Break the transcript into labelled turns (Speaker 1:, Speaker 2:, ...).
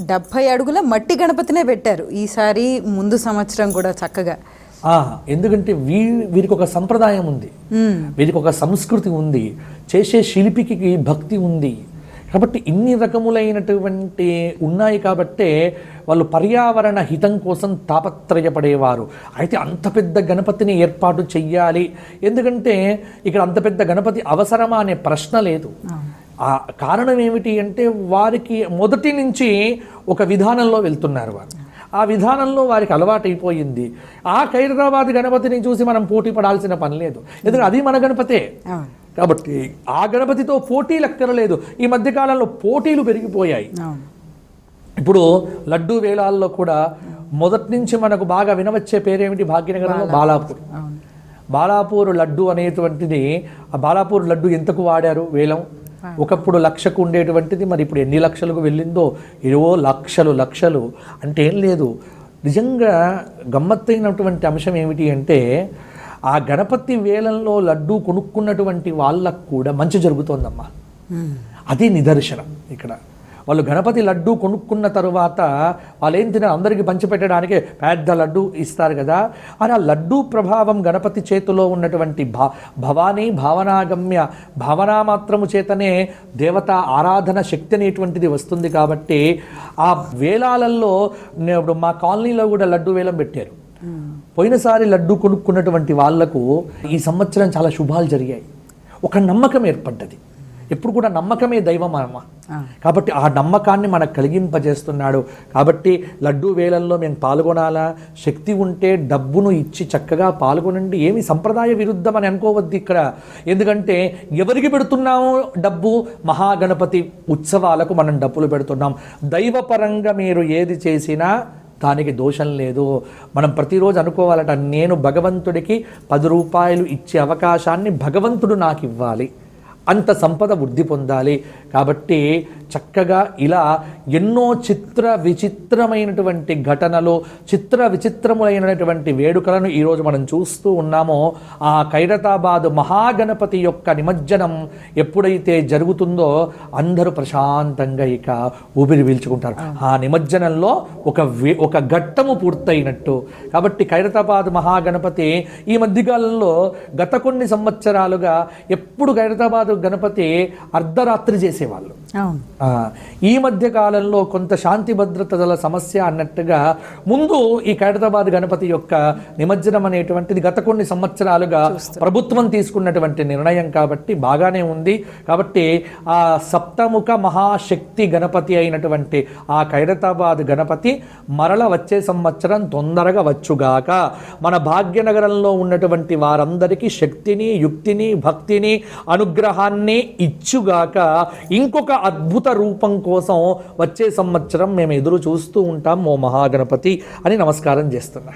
Speaker 1: డెబ్భై అడుగుల మట్టి గణపతినే పెట్టారు. ఈసారి ముందు సంవత్సరం కూడా చక్కగా.
Speaker 2: ఆ, ఎందుకంటే వీ వీరికి ఒక సంప్రదాయం ఉంది. వీరికి ఒక సంస్కృతి ఉంది. చేసే శిల్పికి భక్తి ఉంది. కాబట్టి ఇన్ని రకములైనటువంటి ఉన్నాయి కాబట్టే వాళ్ళు పర్యావరణ హితం కోసం తాపత్రయపడేవారు. అయితే అంత పెద్ద గణపతిని ఏర్పాటు చెయ్యాలి. ఎందుకంటే ఇక్కడ అంత పెద్ద గణపతి అవసరమా అనే ప్రశ్న లేదు. ఆ కారణం ఏమిటి అంటే వారికి మొదటి నుంచి ఒక విధానంలో వెళ్తున్నారు వారు. ఆ విధానంలో వారికి అలవాటైపోయింది. ఆ ఖైరతాబాద్ గణపతిని చూసి మనం పోటీ పడాల్సిన పని లేదు. ఎందుకంటే అది మన గణపతే. కాబట్టి ఆ గణపతితో పోటీలు ఎక్కరలేదు ఈ మధ్యకాలంలో పోటీలు పెరిగిపోయాయి. ఇప్పుడు లడ్డూ వేలాల్లో కూడా మొదటి నుంచి మనకు బాగా వినవచ్చే పేరేమిటి భాగ్యనగరంలో? బాలాపూర్. బాలాపూర్ లడ్డు అనేటువంటిది ఆ బాలాపూర్ లడ్డు ఎంతకు వాడారు వేలం? ఒకప్పుడు లక్షకు ఉండేటువంటిది మరి ఇప్పుడు ఎన్ని లక్షలకు వెళ్ళిందో ఏవో లక్షలు లక్షలు. అంటే ఏం లేదు. నిజంగా గమ్మత్తైనటువంటి అంశం ఏమిటి అంటే ఆ గణపతి వేలంలో లడ్డు కొనుక్కున్నటువంటి వాళ్ళకు కూడా మంచి జరుగుతోందమ్మా.
Speaker 1: మ్మ్.
Speaker 2: అది నిదర్శనం ఇక్కడ. వాళ్ళు గణపతి లడ్డు కొనుక్కున్న తరువాత వాళ్ళు ఏం తిన అందరికీ పంచిపెట్టడానికే పెద్ద లడ్డు ఇస్తారు కదా. అని ఆ లడ్డు ప్రభావం గణపతి చేతిలో ఉన్నటువంటి భా భవానీ భావనాగమ్య భావనా మాత్రము చేతనే దేవత ఆరాధన శక్తి అనేటువంటిది వస్తుంది కాబట్టి ఆ వేలాలలో ఇప్పుడు మా కాలనీలో కూడా లడ్డు వేలం పెట్టారు. పోయినసారి లడ్డు కొనుక్కున్నటువంటి వాళ్ళకు ఈ సంవత్సరం చాలా శుభాలు జరిగాయి. ఒక నమ్మకం ఏర్పడ్డది. ఎప్పుడు కూడా నమ్మకమే దైవం అమ్మ. కాబట్టి ఆ నమ్మకాన్ని మనకు కలిగింపజేస్తున్నాడు. కాబట్టి లడ్డు వేలల్లో మేము పాల్గొనాలా? శక్తి ఉంటే డబ్బును ఇచ్చి చక్కగా పాల్గొనండి. ఏమి సంప్రదాయ విరుద్ధం అని అనుకోవద్దు ఇక్కడ. ఎందుకంటే ఎవరికి పెడుతున్నాము డబ్బు? మహాగణపతి ఉత్సవాలకు మనం డబ్బులు పెడుతున్నాం. దైవపరంగా మీరు ఏది చేసినా దానికి దోషం లేదు. మనం ప్రతిరోజు అనుకోవాలట నేను భగవంతుడికి పది రూపాయలు ఇచ్చే అవకాశాన్ని భగవంతుడు నాకు ఇవ్వాలి అంత సంపద వృద్ధి పొందాలి. కాబట్టి చక్కగా ఇలా ఎన్నో చిత్ర విచిత్రమైనటువంటి ఘటనలు చిత్ర విచిత్రములైనటువంటి వేడుకలను ఈరోజు మనం చూస్తూ ఉన్నామో ఆ ఖైరతాబాద్ మహాగణపతి యొక్క నిమజ్జనం ఎప్పుడైతే జరుగుతుందో అందరూ ప్రశాంతంగా ఇక ఊపిరి పీల్చుకుంటారు. ఆ నిమజ్జనంలో ఒక వే- ఒక ఘట్టము పూర్తయినట్టు. కాబట్టి ఖైరతాబాద్ మహాగణపతి ఈ మధ్యకాలంలో గత కొన్ని సంవత్సరాలుగా ఎప్పుడు ఖైరతాబాద్ గణపతి అర్ధరాత్రి చేసేవాళ్ళు. ఈ మధ్య కాలంలో కొంత శాంతి భద్రతల సమస్య అన్నట్టుగా ముందు ఈ ఖైరతాబాద్ గణపతి యొక్క నిమజ్జనం అనేటువంటిది గత కొన్ని సంవత్సరాలుగా ప్రభుత్వం తీసుకున్నటువంటి నిర్ణయం కాబట్టి బాగానే ఉంది. కాబట్టి ఆ సప్తముఖ మహాశక్తి గణపతి అయినటువంటి ఆ ఖైరతాబాద్ గణపతి మరల వచ్చే సంవత్సరం తొందరగా వచ్చుగాక. మన భాగ్యనగరంలో ఉన్నటువంటి వారందరికీ శక్తిని యుక్తిని భక్తిని అనుగ్రహాన్ని ఇచ్చుగాక. ఇంకొక అద్భుత రూపం కోసం వచ్చే సంవత్సరం మేము ఎదురు చూస్తూ ఉంటాం ఓ మహాగణపతి అని నమస్కారం చేస్తున్నా.